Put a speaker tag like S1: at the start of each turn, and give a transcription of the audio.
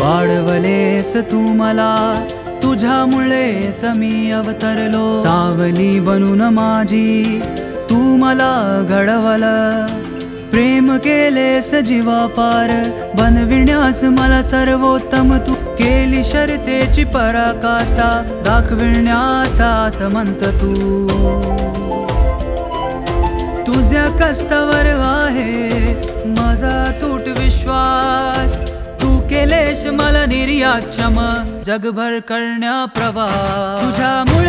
S1: वाढवलेस तू मला तुझ्यामुळेच मी अवतरलो. सावली बनून माझी तू मला घडवल. प्रेम केलेस जीवापार बनविण्यास मला सर्वोत्तम तू. केली शर्तेची पराकाष्ठा दाखविण्यास म्हणत तू. तुझ्या कष्टावर आहे माझा तू निर्यात क्षम जगभर करण्या तुझा तुझ्यामुळेच